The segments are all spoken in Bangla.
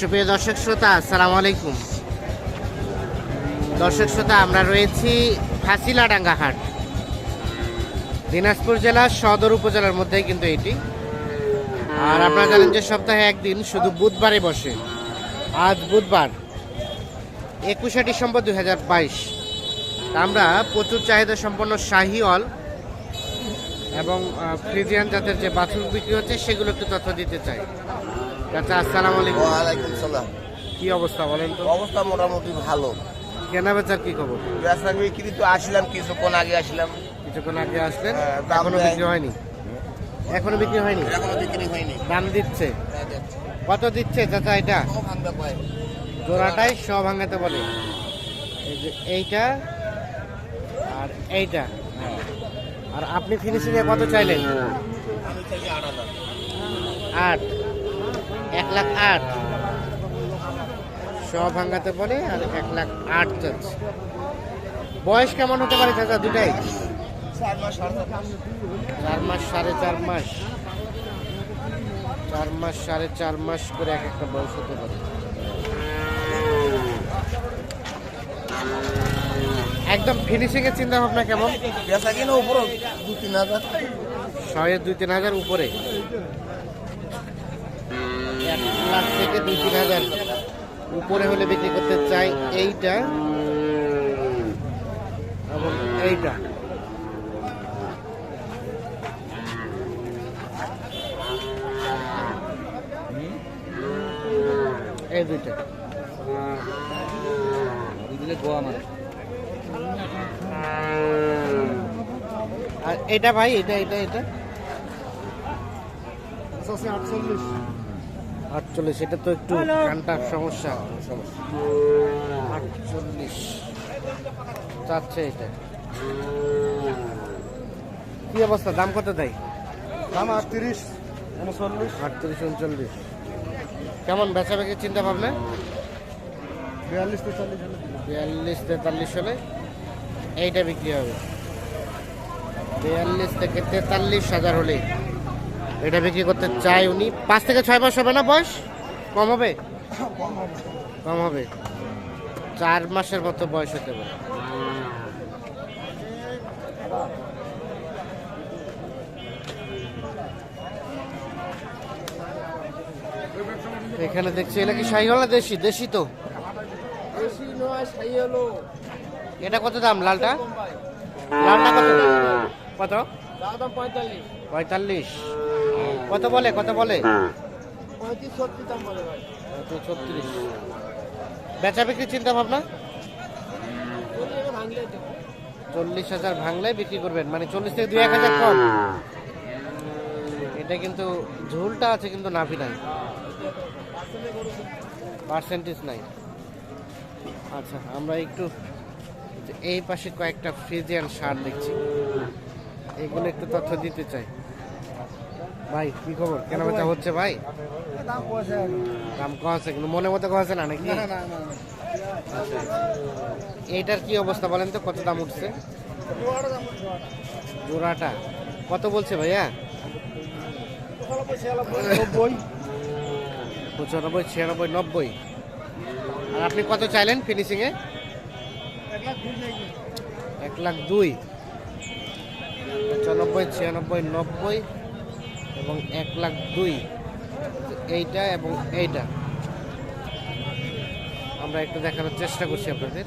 সুপ্রিয় দর্শক শ্রোতা, আসসালামু আলাইকুম। দর্শক শ্রোতা, আমরা রয়েছি ফাঁসিলাডাঙ্গা হাট। দিনাজপুর জেলার সদর উপজেলার মধ্যেই কিন্তু এটি। আর আপনারা জানেন যে সপ্তাহে একদিন শুধু বুধবারে বসে। আজ বুধবার, একুশে ডিসেম্বর দুই হাজার বাইশ। আমরা প্রচুর চাহিদা সম্পন্ন শাহিওয়াল এবং ফ্রিজিয়ান জাতের যে বাছুর বিক্রি হচ্ছে, সেগুলো একটু তথ্য দিতে চাই। আসসালামু আলাইকুম ওয়ালাইকুম সালাম। কি অবস্থা বলেন তো? অবস্থা মোটামুটি ভালো। কেনা বেচার কি খবর? বিক্রি তো আসলাম কিছুক্ষণ আগে আসলাম। কিছুক্ষণ আগে আসলেন হ্যাঁ, এখনও বিক্রি হয়নি? এখনও বিক্রি হয়নি? এখনও বিক্রি হয়নি। দাম দিচ্ছে? কত দিচ্ছে চাচা এটা? জোড়াটাই শ ভাঙাতে বলে। এইটা আর এইটা। আর আপনি ফিনিশিং এ কত চাইলেন? আট। এক লাখ আট। শ ভাঙাতে বলে আর এক লাখ আট চাচ্ছে বয়স কেমন হতে পারে চাচা দুটাই? চার মাস সাড়ে চার মাস। চার মাস সাড়ে চার মাস করে এক একটা বয়স হতে পারে। একদম ফিনিশিং এর চিন্তা ভাবনা কেমন? কিনা দু তিন হাজার। শয়ের দুই তিন হাজার উপরে। লাখ থেকে দুই, তিন হাজার। উপরে হলে বিক্রি করতে চাই এইটা। এবং এইটা। এই দুইটা। এটা ভাই, এটা এটা এটা। আটচল্লিশ। এটা তো একটু কানটার সমস্যা। আটচল্লিশ। চাচ্ছে এটা। কি অবস্থা? দাম কত দেয়? দাম আটত্রিশ। উনচল্লিশ। আটত্রিশ উনচল্লিশ। কেমন বেচা বেচি চিন্তা ভাবনা? বিয়াল্লিশ তেতাল্লিশ বিয়াল্লিশ তেতাল্লিশ হলে এইটা বিক্রি হবে। বিয়াল্লিশ থেকে তেতাল্লিশ হাজার হলে এটা বিক্রি করতে চাই উনি। পাঁচ থেকে ছয় মাস হবে না বয়স? কম হবে? কম হবে। চার মাসের মতো বয়স হতে পারে। এখানে দেখছি এটা কি শাহিওয়ালা দেশি? দেশি তো। এটা কত দাম লালটা? লালটা কত কত? পঁয়তাল্লিশ। কত বলে কত বলে? ছত্রিশ। বেচা বিক্রি চিন্তা ভাবনা? চল্লিশ হাজার ভাঙলে বিক্রি করবেন মানে চল্লিশ থেকে দুই এক হাজার কম। এটা কিন্তু ঝুলটা আছে কিন্তু নাভি নাই। পার্সেন্টেজ নাই। আচ্ছা আমরা একটু এই পাশে কয়েকটা ফ্রিজিয়ান সার দেখছি। এগুলো একটু তথ্য দিতে চাই। ভাই কি খবর? কেন বেচা হচ্ছে ভাই? দাম কম আছে কিন্তু মনে মতো কম আছে না নাকি আচ্ছা। এইটার কি অবস্থা বলেন তো? কত দাম উঠছে? জোড়াটা। কত বলছে ভাইয়া? পঁচানব্বই ছিয়ানব্বই নব্বই। আর আপনি কত চাইলেন ফিনিশিংয়ে এক লাখ দুই। পঁচানব্বই ছিয়ানব্বই নব্বই। এবং এক লাখ দুই। এইটা এবং এইটা। আমরা একটু দেখানোর চেষ্টা করছি আপনাদের।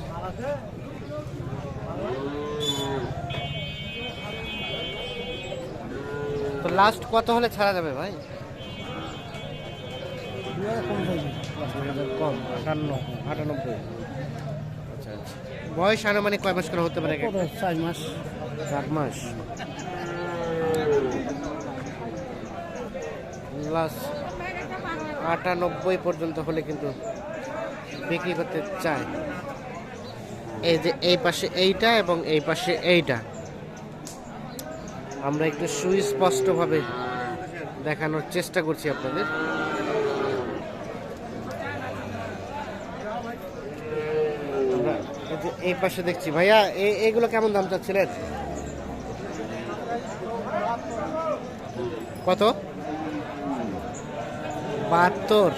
তো লাস্ট কত হলে ছাড়া যাবে ভাই? কম আটান্ন আটানব্বই। আচ্ছা আচ্ছা। বয়স আনুমানিক কয় মাস করে হতে পারে চার মাস। চার মাস। প্লাস আটানব্বই পর্যন্ত হলে কিন্তু বিক্রি করতে চায়। এই যে এই পাশে এইটা এবং এই পাশে এইটা। আমরা একটু সুস্পষ্টভাবে দেখানোর চেষ্টা করছি আপনাদের। এই পাশে দেখছি। ভাইয়া, এ- এগুলো কেমন দাম চাচ্ছিলেন? কত? বাহাত্তর।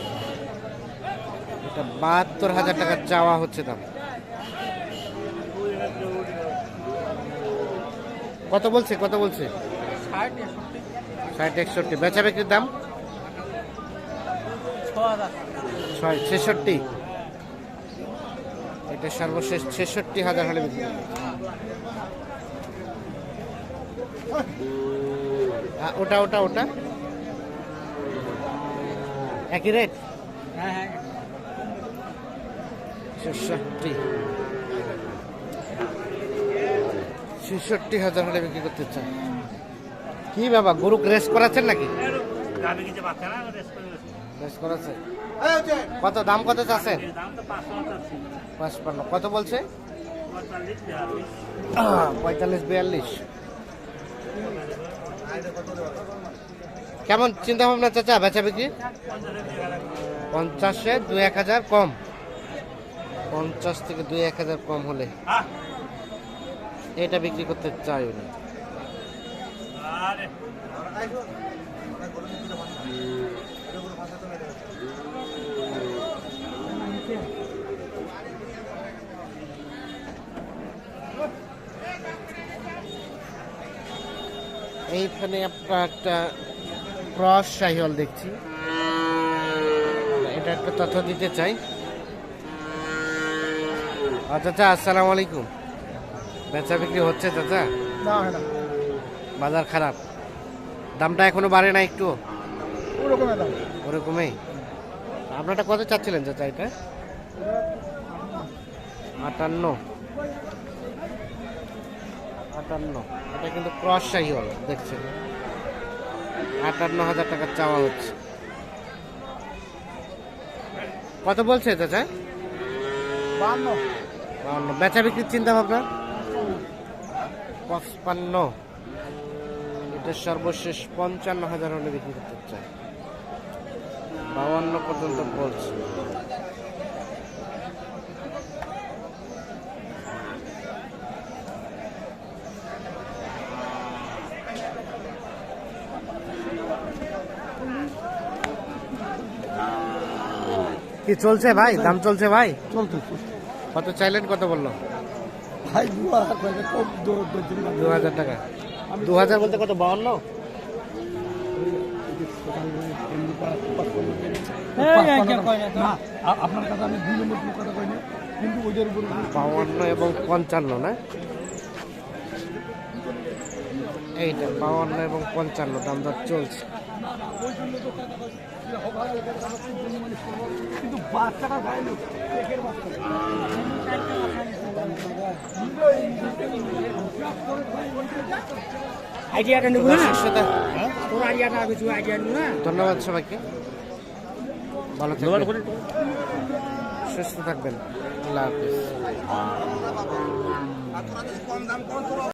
এটা বাহাত্তর হাজার টাকা চাওয়া হচ্ছে দাম। কত বলছে কত বলছে? ষাট একষট্টি। বেচা বিক্রির দাম? ছয় ছেষট্টি। এটা সর্বশেষ ছেষট্টি হাজার হলে বিক্রি। ওটা ওটা ওটা? একই রেট ছেষট্টি। ছেষট্টি হাজার হলে বিক্রি করতে চান? কি বাবা গরু রেস করাচ্ছেন নাকি? রেস করাচ্ছে? কত দাম কত চাচ্ছেন? পাঁচপান্ন। কত বলছে? পঁয়তাল্লিশ বিয়াল্লিশ। কেমন চিন্তা ভাবনা চাচা, বেচা বিক্রি? পঞ্চাশে দুই এক হাজার কম। পঞ্চাশ থেকে দুই এক হাজার কম হলে এটা বিক্রি করতে চাই উনি এইখানে আপনার একটা ক্রস সাহিওয়াল দেখছি। এটা একটা তথ্য দিতে চাই। চাচা আসসালামু আলাইকুম। বেচা বিক্রি হচ্ছে চাচা? বাজার খারাপ। দামটা এখনও বাড়ে না একটু? ওরকমের দাম। ওরকমই? আপনারটা কত চাচ্ছিলেন চাচা এটা? আটান্ন। আটান্ন। এটা কিন্তু ক্রস সাহিওয়াল দেখছেন? আটান্ন হাজার টাকা চাওয়া হচ্ছে। কত বলছে চাচা? বাউন্ন বেচা বিক্রির চিন্তা ভাবনা? পঁচপান্ন। এটা সর্বশেষ পঞ্চান্ন হাজার হলে বিক্রি করতে চাই বাউান্ন পর্যন্ত বলছে। কি চলছে ভাই? দাম চলছে ভাই? চলতে কত চাইলেন কত বলল? ভাই দু হাজার দু টাকা। দু হাজার বলতে কত বাউন্ন? আপনার কাছে আমি দুই নম্বর কোনো কথা কইনি কিন্তু ওইটার উপর বাউন্ন এবং পঞ্চান্ন না? এইটা বাউন্ন এবং পঞ্চান্ন দাম দর চলছে। কিন্তু বাচ্চাটা আইডিয়াটা নেব না তোর আইডিয়াটা তুই আইডিয়া নেব না ধন্যবাদ সবাইকে। ভালো থাকবেন। সুস্থ থাকবেন। আল্লাহ হাফিজ।